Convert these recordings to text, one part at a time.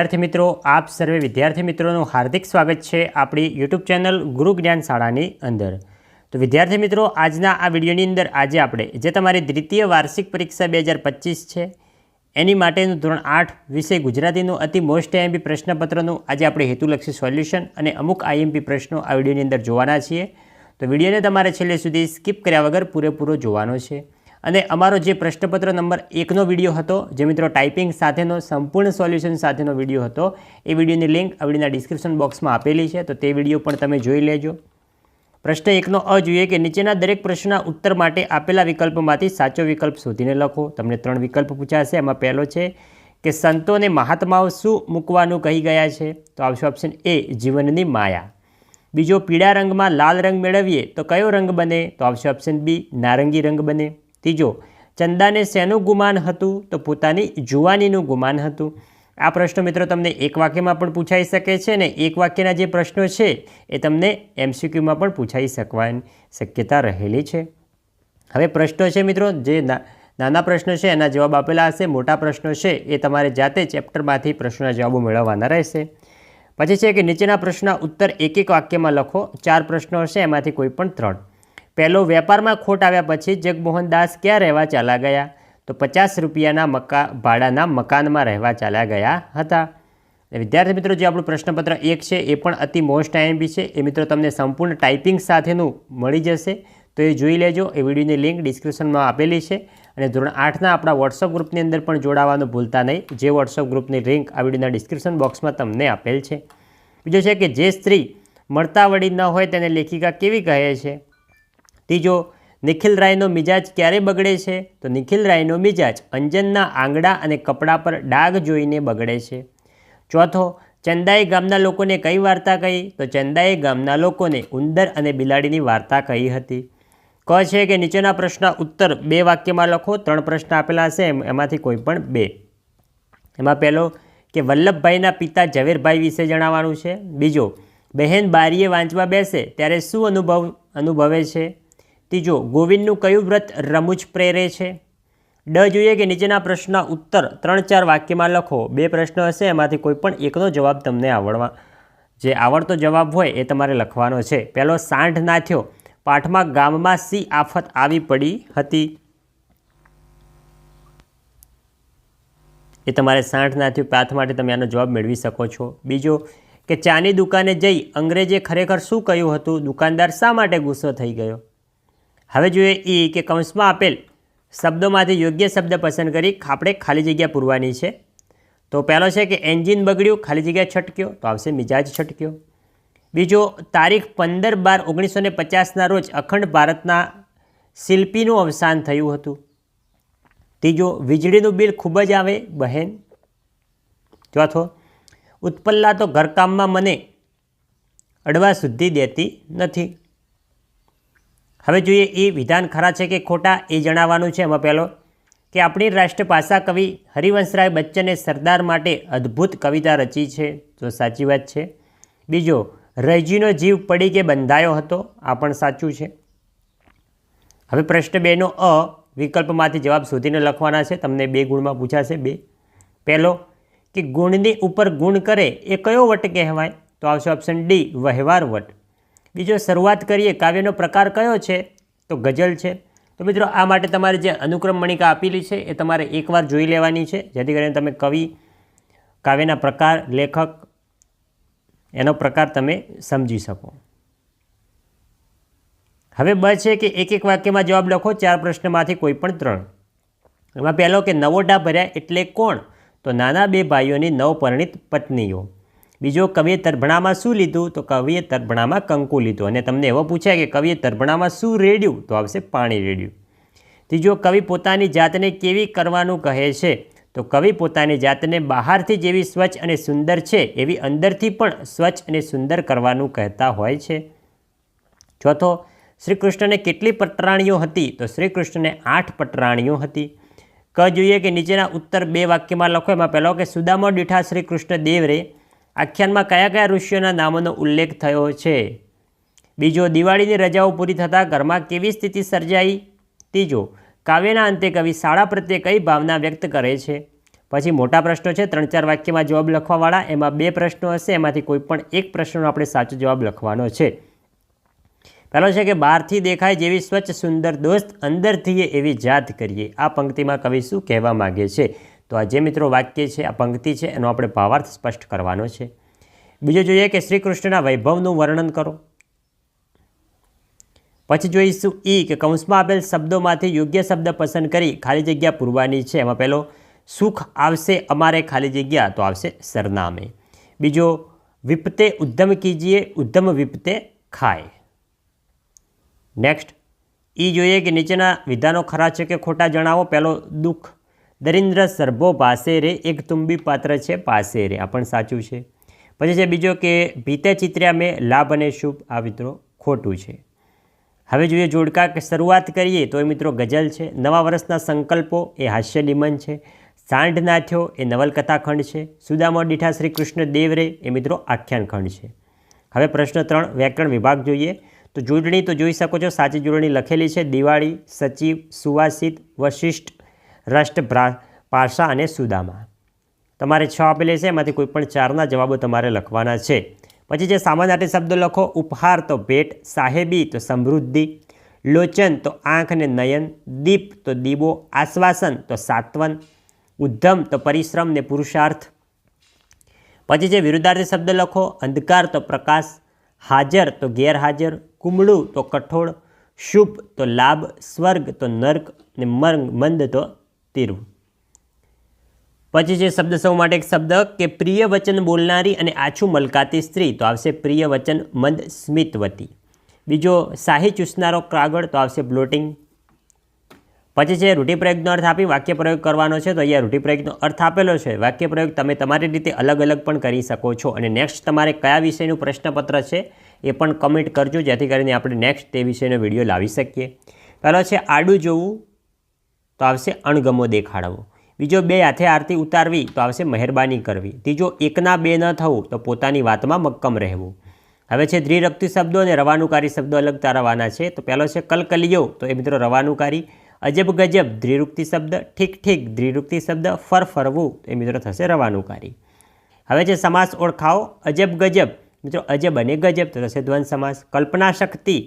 વિદ્યાર્થી મિત્રો, આપ સર્વે વિદ્યાર્થી મિત્રોનું હાર્દિક સ્વાગત છે આપણી યુટ્યુબ ચેનલ ગુરુ જ્ઞાન શાળાની અંદર. તો વિદ્યાર્થી મિત્રો, આજના આ વિડીયોની અંદર આજે આપણે, જે તમારી દ્વિતીય વાર્ષિક પરીક્ષા બે છે, એની માટેનું ધોરણ આઠ વિષય ગુજરાતીનું અતિ મોસ્ટ આઈએમપી પ્રશ્નપત્રનું આજે આપણે હેતુલક્ષી સોલ્યુશન અને અમુક આઈએમપી પ્રશ્નો આ વિડીયોની અંદર જોવાના છીએ. તો વિડીયોને તમારે છેલ્લે સુધી સ્કીપ કર્યા વગર પૂરેપૂરો જોવાનો છે. અને અમારો જે પ્રશ્નપત્ર નંબર એકનો વીડિયો હતો, જે મિત્રો ટાઈપિંગ સાથેનો સંપૂર્ણ સોલ્યુશન સાથેનો વીડિયો હતો, એ વિડીયોની લિંક આવડીના ડિસ્ક્રિપ્શન બોક્સમાં આપેલી છે, તો તે વીડિયો પણ તમે જોઈ લેજો. પ્રશ્ન એકનો અ જોઈએ કે નીચેના દરેક પ્રશ્નના ઉત્તર માટે આપેલા વિકલ્પમાંથી સાચો વિકલ્પ શોધીને લખો. તમને ત્રણ વિકલ્પ પૂછાશે. એમાં પહેલો છે કે સંતોને મહાત્માઓ શું મૂકવાનું કહી ગયા છે? તો આવશે ઓપ્શન એ જીવનની માયા. બીજો, પીળા રંગમાં લાલ રંગ મેળવીએ તો કયો રંગ બને? તો આવશે ઓપ્શન બી નારંગી રંગ બને. ત્રીજો, ચંદાને શેનું ગુમાન હતું? તો પોતાની જુવાનીનું ગુમાન હતું. આ પ્રશ્નો મિત્રો તમને એક વાક્યમાં પણ પૂછાઈ શકે છે ને એક વાક્યના જે પ્રશ્નો છે એ તમને એમસીક્યુમાં પણ પૂછાઈ શકવાની શક્યતા રહેલી છે. હવે પ્રશ્નો છે મિત્રો, જે નાના પ્રશ્નો છે એના જવાબ આપેલા હશે, મોટા પ્રશ્નો છે એ તમારે જાતે ચેપ્ટરમાંથી પ્રશ્નોના જવાબો મેળવવાના રહેશે. પછી છે કે નીચેના પ્રશ્નના ઉત્તર એક એક વાક્યમાં લખો, ચાર પ્રશ્નો હશે, એમાંથી કોઈ પણ ત્રણ. પહેલો વેપારમાં ખોટ આવ્યા પછી જગમોહન દાસ ક્યાં રહેવા ચાલ્યા ગયા? તો પચાસ રૂપિયાના મકા, ભાડાના મકાનમાં રહેવા ચાલ્યા ગયા હતા. વિદ્યાર્થી મિત્રો, જે આપણું પ્રશ્નપત્ર એક છે, એ પણ અતિ મોસ્ટ આઈએમપી છે. એ મિત્રો તમને સંપૂર્ણ ટાઈપિંગ સાથેનું મળી જશે. તો એ જોઈ લેજો. એ વિડીયોની લિંક ડિસ્ક્રિપ્શનમાં આપેલી છે. અને ધોરણ આઠના આપણા વોટ્સઅપ ગ્રુપની અંદર પણ જોડાવાનું ભૂલતા નહીં. જે વોટ્સઅપ ગ્રુપની લિંક આ વિડીયોના ડિસ્ક્રિપ્શન બોક્સમાં તમને આપેલ છે. બીજો છે કે જે સ્ત્રી મળતા વળી ન હોય તેને લેખિકા કેવી કહે છે? ત્રીજો, નિખિલ રાયનો મિજાજ ક્યારે બગડે છે? તો નિખિલ રાયનો મિજાજ અંજનના આંગડા અને કપડાં પર ડાઘ જોઈને બગડે છે. ચોથો ચંદાઈ ગામના લોકોને કઈ વાર્તા કહી? તો ચંદાઈ ગામના લોકોને ઉંદર અને બિલાડીની વાર્તા કહી હતી. ક છે કે નીચેના પ્રશ્નના ઉત્તર બે વાક્યમાં લખો, ત્રણ પ્રશ્ન આપેલા હશે એમાંથી કોઈ પણ બે. એમાં પહેલો કે વલ્લભભાઈના પિતા ઝવેરભાઈ વિશે જણાવવાનું છે. બીજો, બહેન બારીએ વાંચવા બેસે, ત્યારે શું અનુભવ અનુભવે છે? ત્રીજો, ગોવિંદનું કયું વ્રત રમૂજ પ્રેરે છે? ડ જોઈએ કે નીચેના પ્રશ્નના ઉત્તર ત્રણ ચાર વાક્યમાં લખો. બે પ્રશ્ન હશે, એમાંથી કોઈ પણ એકનો જવાબ તમને આવડવા. જે આવડતો જવાબ હોય એ તમારે લખવાનો છે. પહેલો સાંઠ નાથ્યો. પાઠમાં ગામમાં સી આફત આવી પડી હતી? એ તમારે સાંઠ નાથ્યું પાઠ માટે તમે આનો જવાબ મેળવી શકો છો. બીજો, કે ચાની દુકાને જઈ અંગ્રેજે ખરેખર શું કહ્યું હતું? દુકાનદાર શા માટે ગુસ્સો થઈ ગયો? હવે જોઈએ એ કે કૌંસમાં આપેલ શબ્દોમાંથી યોગ્ય શબ્દ પસંદ કરી આપણે ખાલી જગ્યા પૂરવાની છે. તો પહેલો છે કે એન્જિન બગડ્યું, ખાલી જગ્યા છટક્યો, તો આવશે મિજાજ છટક્યો. બીજો, તારીખ પંદર બાર ઓગણીસો ને પચાસના રોજ અખંડ ભારતના શિલ્પીનું અવસાન થયું હતું. ત્રીજો, વીજળીનું બિલ ખૂબ જ આવે, બહેન. ચોથો ઉત્પલ્લા તો ઘરકામમાં મને અડવા સુધી દેતી નથી. હવે જોઈએ એ વિધાન ખરા છે કે ખોટા એ જણાવવાનું છે એમાં પહેલો કે આપણી રાષ્ટ્રભાષા કવિ હરિવંશરાય બચ્ચને સરદાર માટે અદ્ભુત કવિતા રચી છે, તો સાચી વાત છે. બીજો રૈજીનો જીવ પડી કે બંધાયો હતો, આ પણ સાચું છે. હવે પ્રશ્ન બેનો અ વિકલ્પમાંથી જવાબ શોધીને લખવાના છે, તમને બે ગુણમાં પૂછાશે, બે. પહેલો, કે ગુણની ઉપર ગુણ કરે એ કયો વટ કહેવાય? તો આવશે ઓપ્શન ડી વહેવાર વટ. બીજો શરૂઆત કરીએ, કાવ્યનો પ્રકાર કયો છે? તો ગઝલ છે. તો મિત્રો, આ માટે તમારે જે અનુક્રમ મણિકા આપેલી છે, એ તમારે એકવાર જોઈ લેવાની છે. જેથી કરીને તમે કવિ, કાવ્યના પ્રકાર, લેખક, એનો પ્રકાર તમે સમજી શકો. હવે બ છે કે એક એક વાક્યમાં જવાબ લખો, ચાર પ્રશ્નમાંથી કોઈ પણ ત્રણ. એમાં પહેલો કે નવોઢા ભર્યા એટલે કોણ? તો નાના બે ભાઈઓની નવપરિણિત પત્નીઓ. બીજો કવિએ તરભણામાં શું લીધું? તો કવિએ તરભણામાં કંકુ લીધું. અને તમને એવો પૂછાય કે કવિએ તરભણામાં શું રેડ્યું? તો આવશે પાણી રેડ્યું. ત્રીજો, કવિ પોતાની જાતને કેવી કરવાનું કહે છે? તો કવિ પોતાની જાતને બહારથી જેવી સ્વચ્છ અને સુંદર છે, એવી અંદરથી પણ સ્વચ્છ અને સુંદર કરવાનું કહેતા હોય છે. ચોથો શ્રી કૃષ્ણને કેટલી પટરાણીઓ હતી? તો શ્રી કૃષ્ણને આઠ પટરાણીઓ હતી. ક જોઈએ કે નીચેના ઉત્તર બે વાક્યમાં લખો. એમાં પહેલો કે સુદામો દીઠા શ્રી કૃષ્ણ દેવ રે. આખ્યાનમાં કયા કયા ઋષિઓના નામોનો ઉલ્લેખ થયો છે? બીજો, દિવાળીની રજાઓ પૂરી થતાં ઘરમાં કેવી સ્થિતિ સર્જાઈ? ત્રીજો, કાવ્યના અંતે કવિ શાળા પ્રત્યે કઈ ભાવના વ્યક્ત કરે છે? પછી મોટા પ્રશ્નો છે, ત્રણ ચાર વાક્યમાં જવાબ લખવાવાળા, એમાં બે પ્રશ્નો હશે, એમાંથી કોઈ પણ એક પ્રશ્નનો આપણે સાચો જવાબ લખવાનો છે. પહેલો છે કે બહારથી દેખાય જેવી સ્વચ્છ, સુંદર, દોસ્ત અંદરથી એવી જાત કરીએ. આ પંક્તિમાં કવિ શું કહેવા માગે છે? તો આ જે મિત્રો વાક્ય છે, આ પંક્તિ છે, એનો આપણે ભાવાર્થ સ્પષ્ટ કરવાનો છે. બીજો જોઈએ કે શ્રી કૃષ્ણના વૈભવનું વર્ણન કરો. પછી જોઈશું ઈ કે કૌંસમાં આપેલ શબ્દોમાંથી યોગ્ય શબ્દ પસંદ કરી ખાલી જગ્યા પૂરવાની છે. એમાં પહેલો સુખ આવશે અમારે ખાલી જગ્યા તો આવશે સરનામે. બીજો, વિપતે ઉદ્ધમ કીજીએ, ઉદ્ધમ વિપતે ખાય નેક્સ્ટ ઈ જોઈએ કે નીચેના વિધાનો ખરા છે કે ખોટા જણાવો? પહેલો દુઃખ દરિન્દ્ર સરભો પાસે રે એક તુંબી પાત્ર છે પાસે રે આ પણ સાચું છે. પછી છે બીજો કે, ભીતે ચિત્ર્યા મેં લાભ અને શુભ. આ મિત્રો ખોટું છે. હવે જોઈએ જોડકા કે શરૂઆત કરીએ તો એ મિત્રો ગઝલ છે. નવા વર્ષના સંકલ્પો એ હાસ્ય નિમન છે. સાંઢ નાથ્યો એ નવલકથા ખંડ છે. સુદામો દીઠા શ્રી કૃષ્ણ દેવરે એ મિત્રો આખ્યાન ખંડ છે. હવે પ્રશ્ન ત્રણ, વ્યાકરણ વિભાગ જોઈએ. તો જોડણી તો જોઈ શકો છો. સાચી જોડણી લખેલી છે. દિવાળી, સચિવ, સુવાસિત, વશિષ્ઠ રાષ્ટ્ર પાસા અને સુદામા. તમારે છ આપેલી છે, એમાંથી કોઈપણ ચારના જવાબો તમારે લખવાના છે. પછી જે સામાન્ય શબ્દો લખો, ઉપહાર તો ભેટ, સાહેબી તો સમૃદ્ધિ, લોચન તો આંખ ને નયન, દીપ તો દીવો, આશ્વાસન તો સાત્વન, ઉદ્ધમ તો પરિશ્રમ ને પુરુષાર્થ. પછી જે વિરુદ્ધાર્થી શબ્દ લખો, અંધકાર તો પ્રકાશ, હાજર તો ગેરહાજર, કુમળું તો કઠોળ, શુભ તો લાભ, સ્વર્ગ તો નર્ક ને મંદ તો તીર્વ. પછી છે શબ્દ સૌ માટે એક શબ્દ કે પ્રિય વચન બોલનારી અને આછું મલકાતી સ્ત્રી, તો આવશે પ્રિય વચન મંદ સ્મિતવતી બીજો શાહી ચૂસનારો કાગળ, તો આવશે બ્લોટિંગ. પછી છે રૂઢિપ્રયોગનો અર્થ આપી વાક્ય પ્રયોગ કરવાનો છે, તો અહીંયા રૂઢિપ્રયોગનો અર્થ આપેલો છે. વાક્ય પ્રયોગ તમે તમારી રીતે અલગ અલગ પણ કરી શકો છો. અને નેક્સ્ટ તમારે કયા વિષયનું પ્રશ્નપત્ર છે એ પણ કમેન્ટ કરજો, જેથી કરીને આપણે નેક્સ્ટ તે વિષયનો વીડિયો લાવી શકીએ. પહેલો છે આડું જોવું. તો આવશે અણગમો દેખાડવો. બીજો બે હાથે આરતી ઉતારવી, તો આવશે મહેરબાની કરવી. ત્રીજો, એકના બે ન થવું, તો પોતાની વાતમાં મક્કમ રહેવું. હવે છે દ્વિરક્તિ શબ્દો અને રવાનુકારી શબ્દો અલગ તારવાના છે. તો પહેલો છે કલકલિયો, તો એ મિત્રો રવાનુકારી. અજબ ગજબ દ્વિરુક્તિ શબ્દ, ઠીક ઠીક દ્વિરુક્તિ શબ્દ ફર ફરવું એ મિત્રો થશે રવાનુકારી. હવે છે સમાસ ઓળખાવો અજબ ગજબ મિત્રો, અજબ અને ગજબ, તો થશે દ્વંદ સમાસ. કલ્પના શક્તિ,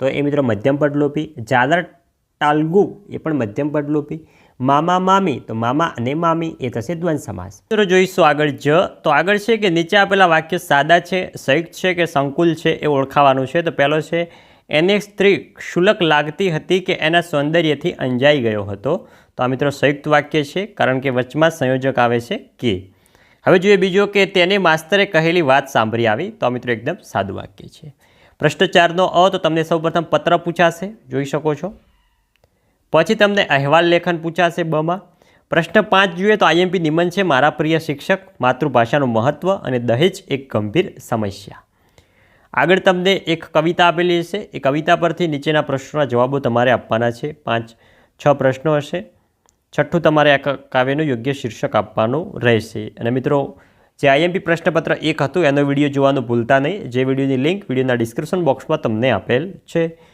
તો એ મિત્રો મધ્યમ પદલોપી જાદર ટાલગુ એ પણ મધ્યમ પદલોપી મામા મામી, તો મામા અને મામી એ થશે દ્વંદ સમાસ. મિત્રો જોઈશું આગળ જ. તો આગળ છે કે નીચે આપેલા વાક્ય સાદા છે, સંયુક્ત છે કે સંકુલ છે એ ઓળખાવાનું છે. તો પહેલો છે, એને સ્ત્રી ક્ષુલક લાગતી હતી કે એના સૌંદર્યથી અંજાઈ ગયો હતો? તો આ મિત્રો સંયુક્ત વાક્ય છે, કારણ કે વચમાં સંયોજક આવે છે, કે. હવે જોઈએ બીજો કે તેને માસ્તરે કહેલી વાત સાંભળી આવી. તો આ મિત્રો એકદમ સાદું વાક્ય છે. ભ્રષ્ટાચારનો અ, તો તમને સૌપ્રથમ પત્ર પૂછાશે. જોઈ શકો છો. પછી તમને અહેવાલ લેખન પૂછાશે બમાં. પ્રશ્ન પાંચ જોઈએ તો આઈએમપી નિમન છે મારા પ્રિય શિક્ષક, માતૃભાષાનું મહત્ત્વ અને દહેજ એક ગંભીર સમસ્યા. આગળ તમને એક કવિતા આપેલી હશે. એ કવિતા પરથી નીચેના પ્રશ્નોના જવાબો તમારે આપવાના છે. પાંચ, છ પ્રશ્નો હશે. છઠ્ઠું તમારે આ કાવ્યનું યોગ્ય શીર્ષક આપવાનું રહેશે. અને મિત્રો, જે આઈએમપી પ્રશ્નપત્ર એક હતું, એનો વીડિયો જોવાનું ભૂલતા નહીં. જે વિડીયોની લિંક વિડીયોના ડિસ્ક્રિપ્શન બોક્સમાં તમને આપેલ છે.